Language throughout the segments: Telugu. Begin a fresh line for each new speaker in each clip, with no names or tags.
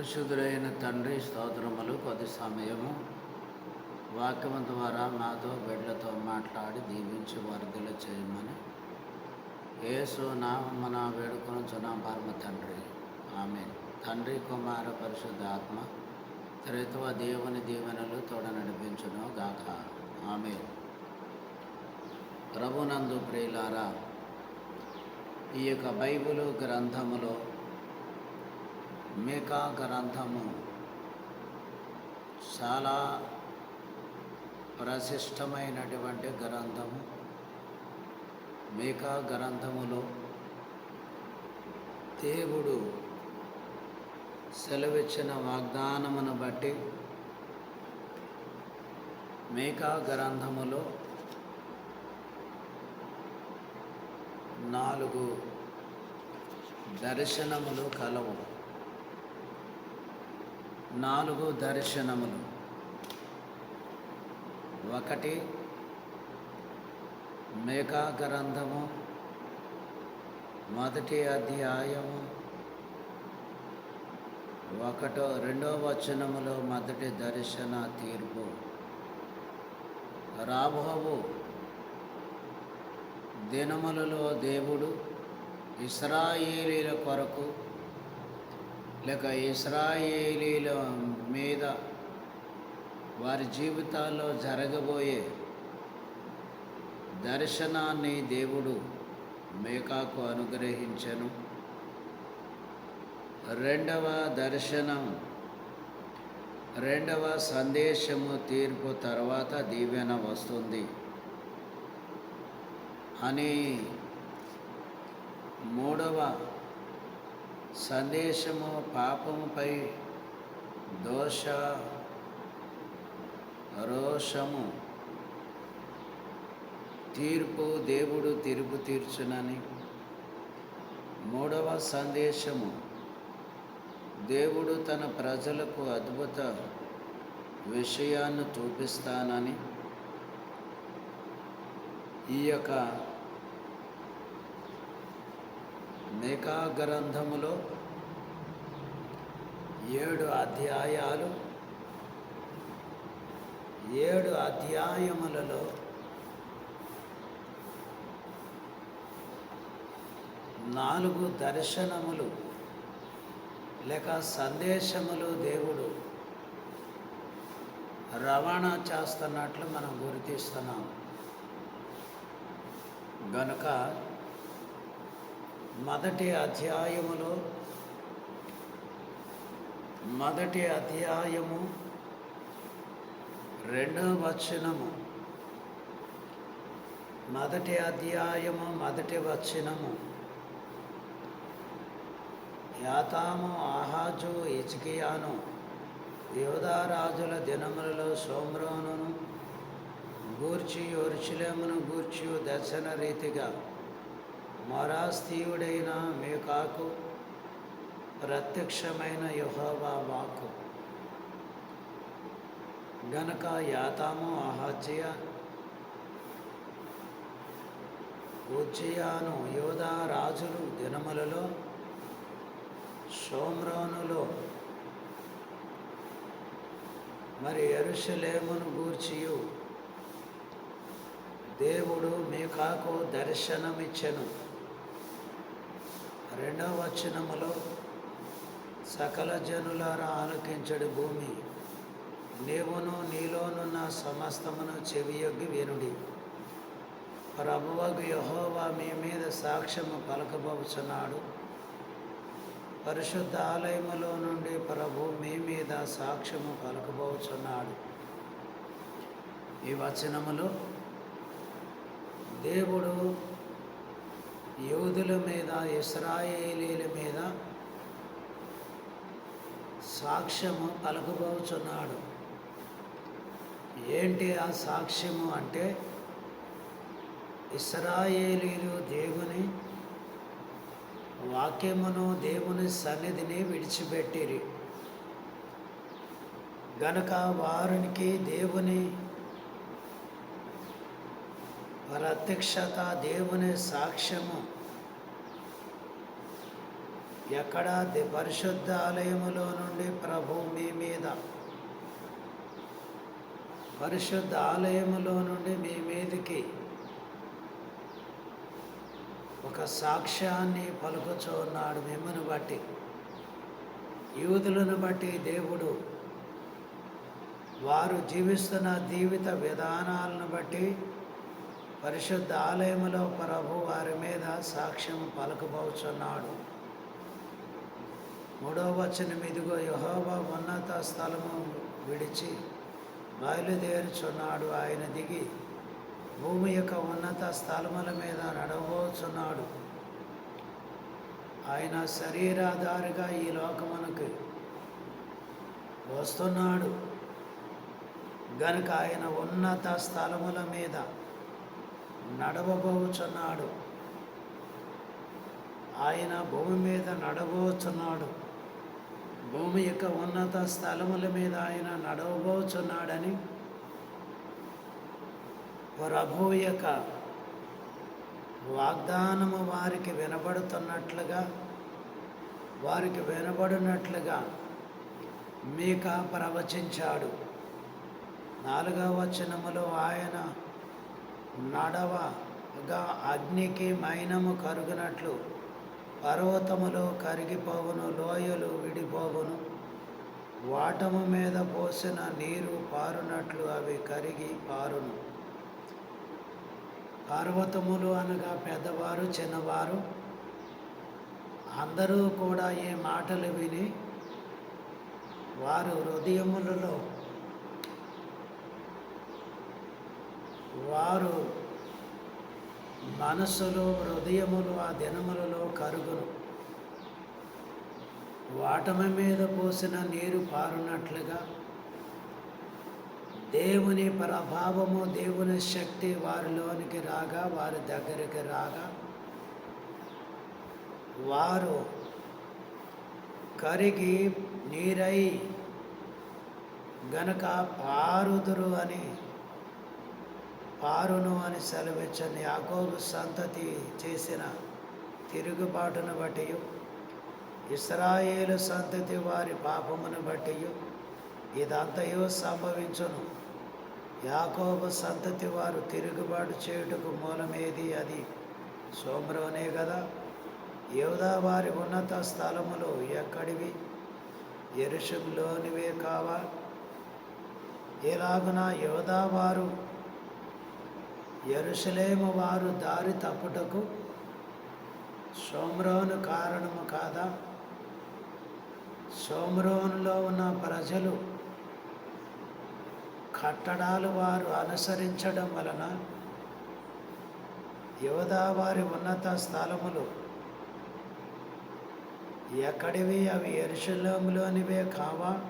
పరిశుద్ధులైన తండ్రి స్తోత్రములు కొద్ది సమయము వాక్యము ద్వారా మాతో బిడ్డలతో మాట్లాడి దీవించి వరదల చేయమని యేసు నామన వేడుకొనుచున్న పరమ తండ్రి. ఆమె తండ్రి కుమార పరిశుద్ధ ఆత్మ త్రిత్వ దేవుని దీవెనలు తోడ నడిపించును గాక. ఆమె ప్రభునందు ప్రియులారా ఈ యొక్క బైబిలు గ్రంథములో మేకా గ్రంథము చాలా ప్రశిష్టమైనటువంటి గ్రంథము. మేకా గ్రంథములో దేవుడు సెలవిచ్చిన వాగ్దానమును బట్టి మేకా గ్రంథములో నాలుగు దర్శనములు కలవు. నాలుగు దర్శనములు. ఒకటి మేఘా గ్రంథము మొదటి అధ్యాయము. ఒకటో రెండో వచనములో మొదటి దర్శన తీర్పు. రాబోవు దినములలో దేవుడు ఇస్రాయేలీల కొరకు లేక ఇస్రాయేలీల మీద వారి జీవితాల్లో జరగబోయే దర్శనాన్ని దేవుడు మేకాకు అనుగ్రహించను. రెండవ దర్శనం రెండవ సందేశము తీర్పు తర్వాత దీవెన వస్తుంది. అని మూడవ సందేశము పాపముపై దోష రోషము తీర్పు దేవుడు తీర్పు తీర్చునని. మూడవ సందేశము దేవుడు తన ప్రజలకు అద్భుత విషయాన్ని చూపిస్తానని. ఈ యొక్క మేకా గ్రంథములో ఏడు అధ్యాయాలు ఏడు అధ్యాయములలో నాలుగు దర్శనములు లేక సందేశములు దేవుడు రవాణా చేస్తున్నట్లు మనం గుర్తిస్తున్నాం. గనుక మొదటి అధ్యాయములో మొదటి అధ్యాయము రెండవ వచనము. మొదటి అధ్యాయము మొదటి వచనము. యాతాము ఆహాజు ఇచికియాను యోధారాజుల దినములలో సోమ్రోనును గూర్చి ఒరుచులేమును గూర్చి దర్శన రీతిగా మొరాస్తీయుడైన మేకాకు ప్రత్యక్షమైన యహోవా వాకు గనక యాతాము అహాజ్య ఉజ్జయాను యోధా రాజులు దినములలో సోమ్రోనులో మరి ఎరుషలేమును గూర్చియు. దేవుడు మీకాకు దర్శనమిచ్చెను. రెండవ వచనములో సకల జనులారా ఆలకించడు భూమి. నీవును నీలోనున్న సమస్తమును చెవియొగ్గి వినుడి. ప్రభువగు యహోవా మీ మీద సాక్ష్యము పలకబోచున్నాడు. పరిశుద్ధ ఆలయములో నుండి ప్రభు మీ మీద సాక్ష్యము పలకబోచున్నాడు. ఈ వచనములో దేవుడు యూదుల మీద ఇస్రాయేలీల మీద సాక్ష్యము పలకబోచున్నాడు. ఏంటి ఆ సాక్ష్యము అంటే ఇస్రాయేలీలు దేవుని వాక్యమును దేవుని సన్నిధిని విడిచిపెట్టిరి. గనుక వారికి దేవుని ప్రత్యక్షత దేవుని సాక్ష్యము.
ఎక్కడ పరిశుద్ధ ఆలయములో నుండి ప్రభు మీ మీద. పరిశుద్ధ ఆలయములో నుండి మీ మీదకి ఒక సాక్ష్యాన్ని పలుకుచున్నాడు మిమ్మను బట్టి. యూదులను బట్టి దేవుడు వారు జీవిస్తున్న జీవిత విధానాలను బట్టి పరిశుద్ధ ఆలయములో ప్రభు వారి మీద సాక్ష్యం పలకబోచున్నాడు. మూడవ వచనం ఇదిగో ఉన్నత స్థలము విడిచి బయలుదేరుచున్నాడు. ఆయన దిగి భూమి యొక్క ఉన్నత స్థలముల మీద నడవబోచున్నాడు ఆయన శరీరాధారిగా ఈ లోకమునకు వస్తున్నాడు. గనుక ఆయన ఉన్నత స్థలముల మీద నడవబోచున్నాడు. ఆయన భూమి మీద నడవబోచున్నాడు భూమి యొక్క ఉన్నత స్థలముల మీద ఆయన నడవబోచున్నాడని ప్రభు యొక్క వాగ్దానము వారికి వినబడుతున్నట్లుగా వారికి వినబడినట్లుగా మీక ప్రవచించాడు. నాలుగవ వచనములో ఆయన నడవగా అగ్నికి మైనము కరుగునట్లు పర్వతములు కరిగిపోవును లోయలు విడిపోవును. వాటము మీద పోసిన నీరు పారునట్లు అవి కరిగి పారును. పర్వతములు అనగా పెద్దవారు చిన్నవారు. అందరూ కూడా ఈ మాటలు విని వారు హృదయములలో వారు మనస్సులో హృదయములు ఆ దినములలో కరుగును. వాటమ మీద పోసిన నీరు పారునట్లుగా దేవుని ప్రభావము దేవుని శక్తి వారిలోనికి రాగా వారి దగ్గరికి రాగా వారు కరిగి నీరై గనక పారుదురు అని పారును అని సెలవిచ్చని యాకోబు సంతతి చేసిన తిరుగుబాటును బట్టి ఇస్రాయేలు సంతతి వారి పాపమును బట్టి ఇదంతయో సంభవించును. యాకోబు సంతతి వారు తిరుగుబాటు చేయుటకు మూలమేది అది? సోమరోనే కదా యోధా వారి ఉన్నత స్థలములు ఎక్కడివి? ఎరుషులోనివే కావా? ఎలాగున యోధా వారు ఎరుసలేము వారు దారి తప్పుటకు సోమ్రోను కారణము కాదా? సోమ్రోనులో ఉన్న ప్రజలు కట్టడాలు వారు అనుసరించడం వలన యువదా వారి ఉన్నత స్థలములు ఎక్కడివి? అవి ఎరుశలంలోనివే కావా?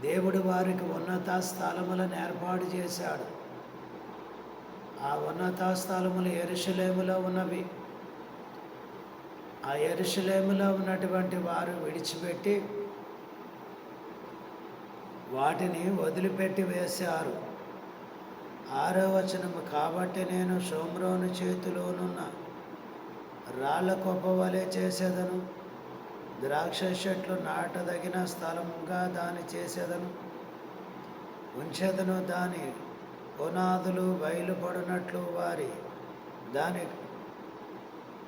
దేవుడు వారికి ఉన్నత స్థలములను ఏర్పాటు చేశాడు. ఆ ఉన్నత స్థలములు ఉన్నవి. ఆ ఎరుషలేములో ఉన్నటువంటి వారు విడిచిపెట్టి వాటిని వదిలిపెట్టి వేశారు. ఆరో వచనము కాబట్టి నేను సోమ్రోను చేతిలోనున్న రాళ్ళ కొప్ప వలె చేసేదను ద్రాక్ష చెట్లు నాటదగిన స్థలంగా దాన్ని చేసేదను ఉంచేదను దాని పునాదులు బయలుపడినట్లు వారి దాని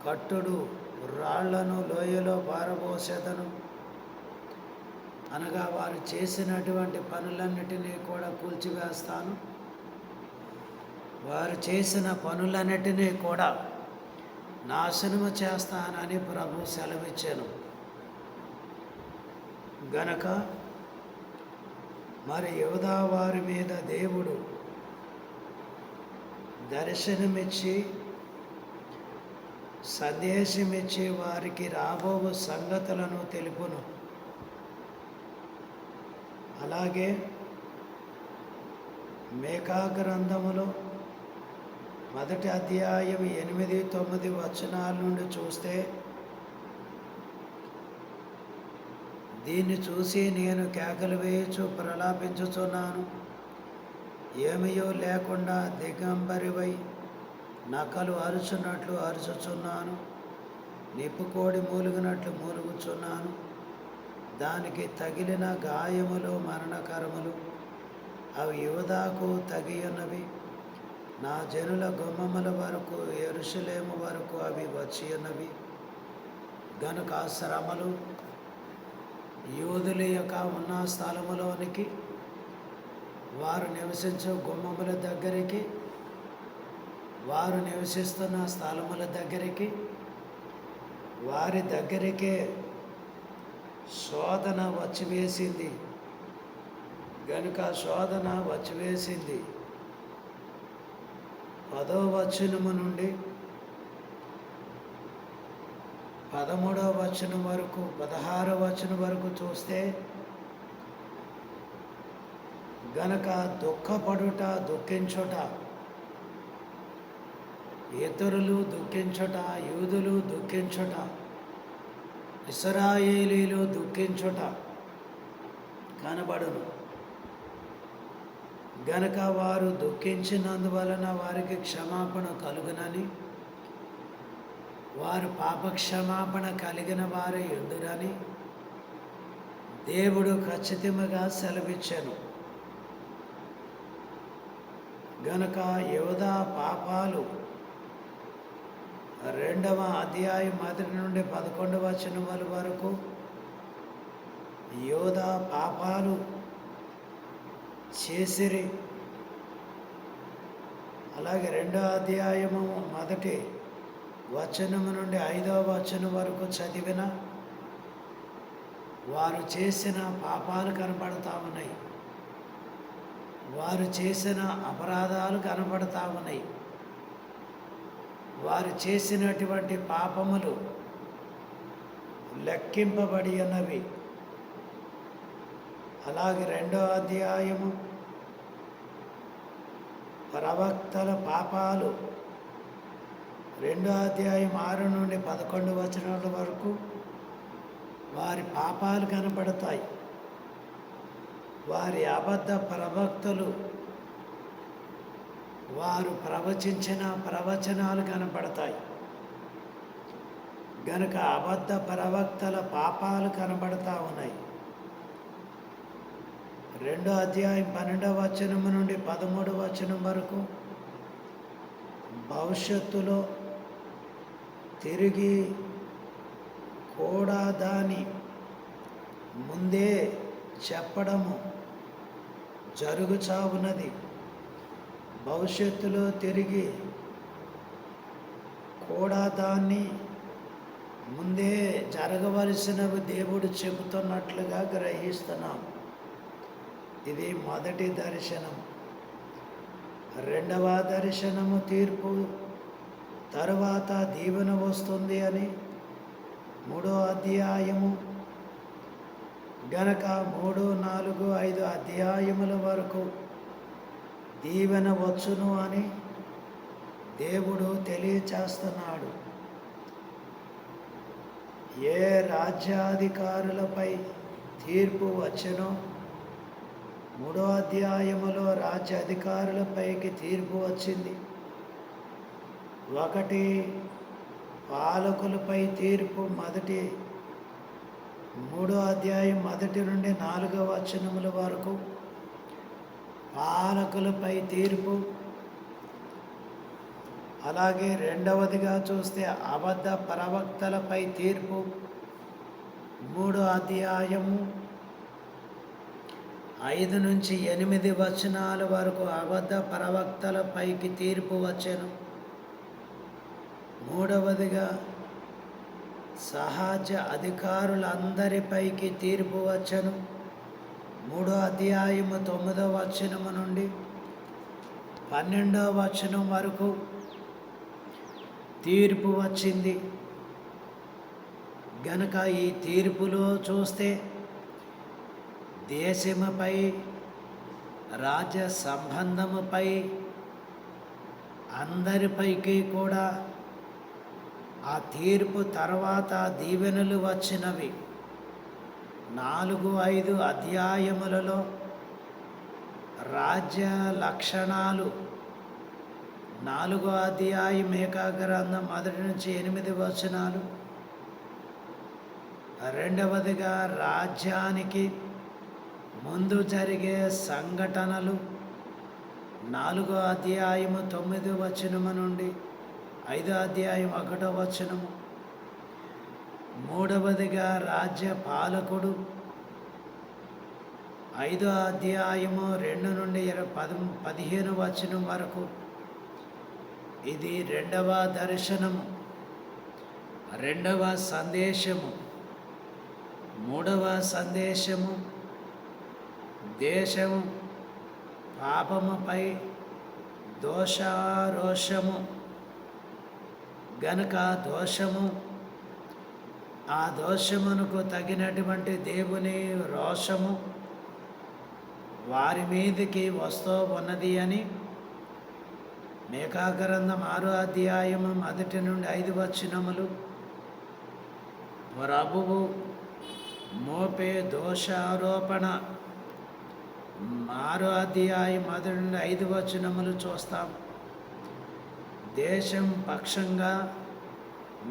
కట్టుడు రాళ్ళను లోయలో పారబోసేదను. అనగా వారు చేసినటువంటి పనులన్నిటినీ కూడా కూల్చివేస్తాను. వారు చేసిన పనులన్నిటినీ కూడా నాశనము చేస్తానని ప్రభు సెలవిచ్చాను. గనక మరి యువదా వారి మీద దేవుడు దర్శనమిచ్చి సందేశమిచ్చి వారికి రాబో సంగతులను తెలుపును. అలాగే మేకా గ్రంథములో మొదటి అధ్యాయం ఎనిమిది తొమ్మిది వచనాల నుండి చూస్తే దీన్ని చూసి నేను కేకలు వేయచు ప్రలాపించుచున్నాను. ఏమయో లేకుండా దిగంబరివై నకలు అరుచున్నట్లు అరుచుచున్నాను. నిప్పుకోడి మూలుగునట్లు మూలుగుచున్నాను. దానికి తగిలిన గాయములు మరణకరములు అవి యువదాకు తగి ఉన్నవి నా జనుల గుమ్మముల వరకు ఎరుసలేము వరకు అవి వచ్చి ఉన్నవి గనుక శ్రమలు యూదుల యొక్క ఉన్న స్థలములోనికి వారు నివసించే గుమ్మముల దగ్గరికి వారు నివసిస్తున్న స్థలముల దగ్గరికి వారి దగ్గరికే శోధన వచ్చివేసింది గనుక శోధన వచ్చివేసింది పదో వచనము నుండి పదమూడవ వచనం వరకు పదహారవ వచనం వరకు చూస్తే గనక దుఃఖపడుట దుఃఖించుట. ఇతరులు దుఃఖించుట యూదులు దుఃఖించుట. ఇస్రాయేలీలు దుఃఖించుట కనబడును. గనక వారు దుఃఖించినందువలన వారికి క్షమాపణ కలుగునని వారు పాప క్షమాపణ కలిగిన వారు ఎందురని దేవుడు ఖచ్చితంగా సెలవిచ్చాను. గనక యోధా పాపాలు రెండవ అధ్యాయం మొదటి నుండి పదకొండవ వచనముల వరకు యోధా పాపాలు చేసిరి. అలాగే రెండవ అధ్యాయము మొదటి వచనము నుండి ఐదవ వచనం వరకు చదివిన వారు చేసిన పాపాలు కనపడతా ఉన్నాయి. వారు చేసిన అపరాధాలు కనపడతా ఉన్నాయి. వారు చేసినటువంటి పాపములు లెక్కింపబడి ఉన్నవి. అలాగే రెండో అధ్యాయము ప్రవక్తల పాపాలు రెండో అధ్యాయం ఆరు నుండి పదకొండు వచనాల వరకు వారి పాపాలు కనపడతాయి. వారి అబద్ధ ప్రవక్తలు వారు ప్రవచించిన ప్రవచనాలు కనబడతాయి. గనుక అబద్ధ ప్రవక్తల పాపాలు కనబడతా ఉన్నాయి. రెండో అధ్యాయం పన్నెండవ వచనం నుండి పదమూడవ వచనం వరకు భవిష్యత్తులో తిరిగి కూడా దాని ముందే చెప్పడము జరుగుచావున్నది భవిష్యత్తులో తిరిగి కూడా దాన్ని ముందే జరగవలసినవి దేవుడు చెబుతున్నట్లుగా గ్రహిస్తున్నాం. ఇది మొదటి దర్శనం. రెండవ దర్శనము తీర్పు. తరువాత దీవెన వస్తుంది అని మూడో అధ్యాయము గనక మూడు నాలుగు ఐదు అధ్యాయముల వరకు దీవెన వచ్చును అని దేవుడు తెలియచేస్తున్నాడు. ఏ రాజ్యాధికారులపై తీర్పు వచ్చెనో మూడో అధ్యాయములో రాజ్య అధికారులపైకి తీర్పు వచ్చింది. ఒకటి పాలకులపై తీర్పు మొదటి మూడో అధ్యాయం మొదటి నుండి నాలుగవ వచనముల వరకు పాలకులపై తీర్పు. అలాగే రెండవదిగా చూస్తే అబద్ధ ప్రవక్తలపై తీర్పు. మూడో అధ్యాయము ఐదు నుంచి ఎనిమిది వచనాల వరకు అబద్ధ ప్రవక్తలపైకి తీర్పు వచ్చను. మూడవదిగా సహజ అధికారులందరిపైకి తీర్పు వచ్చను. మూడో అధ్యాయము తొమ్మిదో వచనము నుండి పన్నెండో వచనం వరకు తీర్పు వచ్చింది. గనక ఈ తీర్పులో చూస్తే దేశముపై రాజ్య సంబంధముపై అందరిపైకి కూడా ఆ తీర్పు తర్వాత దీవెనలు వచ్చినవి. నాలుగు ఐదు అధ్యాయములలో రాజ్య లక్షణాలు. నాలుగో అధ్యాయం ఏకాగ్రంథం మొదటి నుంచి ఎనిమిది వచనాలు. రెండవదిగా రాజ్యానికి ముందు జరిగే సంఘటనలు. నాలుగో అధ్యాయము తొమ్మిది వచనము నుండి ఐదో అధ్యాయం ఒకటో వచనము. మూడవదిగా రాజ్య పాలకుడు ఐదో అధ్యాయము రెండు నుండి ఇరవై పద పదిహేను వచనం వరకు. ఇది రెండవ దర్శనము. రెండవ సందేశము. మూడవ సందేశము. దేశము. పాపముపై దోషారోషము. గనుక దోషము ఆ దోషమునకు తగినటువంటి దేవుని రోషము వారి మీదకి వస్తూ ఉన్నది అని మేకాగ్రంథం ఆరో అధ్యాయము మొదటి నుండి ఐదు వచనములు. ప్రభువు మోపే దోషారోపణ ఆరో అధ్యాయం మొదటి నుండి ఐదు వచనములు చూస్తాం. దేశం పక్షంగా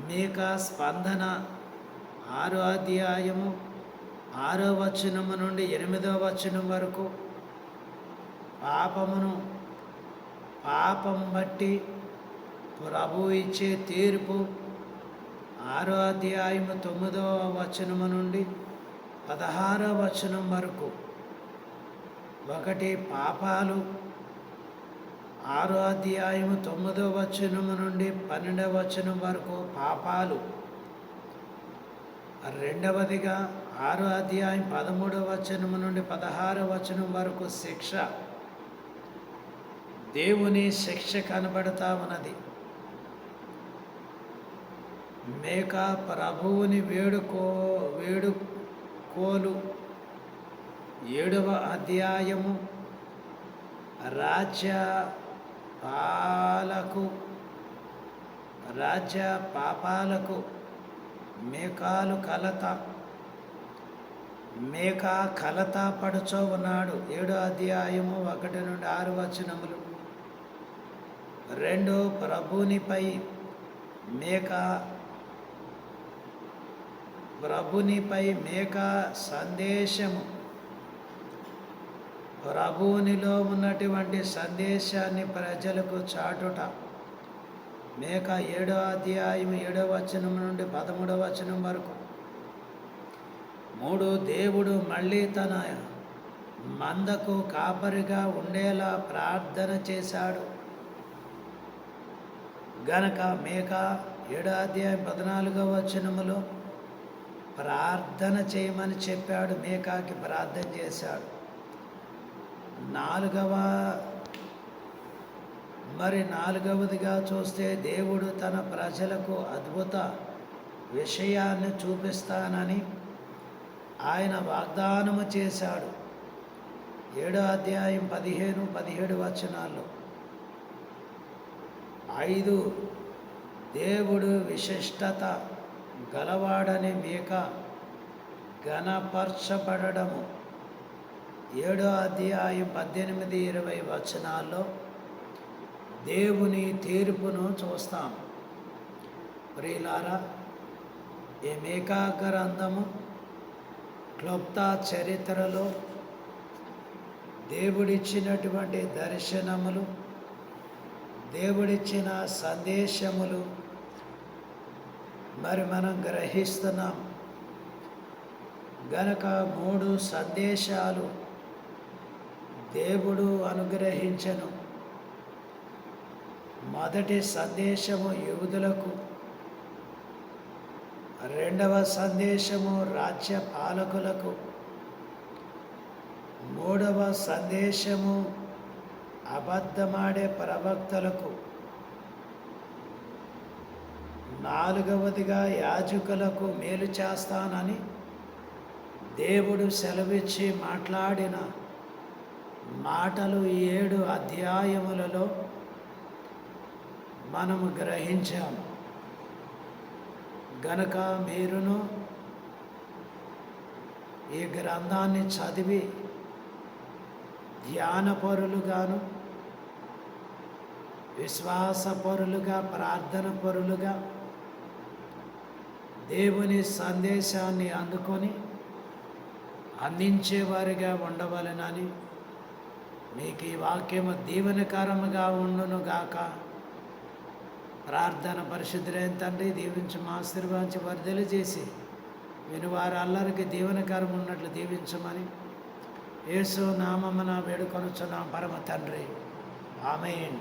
మేక స్పందన ఆరో అధ్యాయము ఆరో వచనము నుండి ఎనిమిదో వచనం వరకు పాపమును పాపం బట్టి ప్రభు ఇచ్చే తీర్పు ఆరో అధ్యాయము తొమ్మిదవ వచనము నుండి పదహారో వచనం వరకు. ఒకటి పాపాలు ఆరో అధ్యాయము తొమ్మిదో వచనము నుండి పన్నెండవ వచనం వరకు పాపాలు. రెండవదిగా ఆరో అధ్యాయం పదమూడవ వచనము నుండి పదహారవ వచనం వరకు శిక్ష. దేవుని శిక్ష కనబడతా ఉన్నది. మేక ప్రభువుని వేడుకో వేడుకోలు. ఏడవ అధ్యాయము రాజ్య పాలకు రాజ్య పాపాలకు మేకాలు కలత మేక కలత పడుచో ఉన్నాడు. ఏడో అధ్యాయము ఒకటి నుండి ఆరు వచనములు. రెండు ప్రభునిపై మేక ప్రభునిపై మేక సందేశము. ప్రభువునిలో ఉన్నటువంటి సందేశాన్ని ప్రజలకు చాటుట. మేక ఏడో అధ్యాయం ఏడో వచనం నుండి పదమూడవ వచనం వరకు. మూడు దేవుడు మళ్ళీ తన మందకు కాపరిగా ఉండేలా ప్రార్థన చేశాడు. గనక మేక ఏడో అధ్యాయం పద్నాలుగవ వచనములో ప్రార్థన చేయమని చెప్పాడు. మేకాకి ప్రార్థన చేశాడు. నాలుగవ మరి నాలుగవదిగా చూస్తే దేవుడు తన ప్రజలకు అద్భుత విషయాన్ని చూపిస్తానని ఆయన వాగ్దానము చేశాడు. ఏడో అధ్యాయం పదిహేను పదిహేడు వచనాల్లో ఐదు దేవుడు విశిష్టత గలవాడని మేక ఘనపరచబడము ఏడో అధ్యాయం పద్దెనిమిది ఇరవై వచనాల్లో దేవుని తీర్పును చూస్తాం. ప్రియులారా ఈ మేకా గ్రంథము క్లుప్త చరిత్రలో దేవుడిచ్చినటువంటి దర్శనములు దేవుడిచ్చిన సందేశములు మరి మనం గ్రహిస్తున్నాం. గనక మూడు సందేశాలు దేవుడు అనుగ్రహించను. మొదటి సందేశము యూదులకు. రెండవ సందేశము రాజ్య పాలకులకు. మూడవ సందేశము అబద్ధమాడే ప్రవక్తలకు. నాలుగవదిగా యాజకులకు మేలు చేస్తానని దేవుడు సెలవిచ్చి మాట్లాడిన మాటలు ఏడు అధ్యాయములలో మనము గ్రహించాము గనక మీరును ఈ గ్రంథాన్ని చదివి ధ్యానపరులుగాను విశ్వాసపరులుగా ప్రార్థన పరులుగా దేవుని సందేశాన్ని అందుకొని అందించేవారిగా ఉండవలెనని మీకు ఈ వాక్యము దీవెనకరముగా ఉండును గాక. ప్రార్థన పరిశుద్ధులైన తండ్రి దీవించి ఆశీర్వాదించి వర్ధలు చేసి విని వారి అల్లరికి దీవెనకరం ఉన్నట్లు దీవించమని యేసు నామమున వేడుకొనుచున్నాం పరమ తండ్రి. ఆమెన్.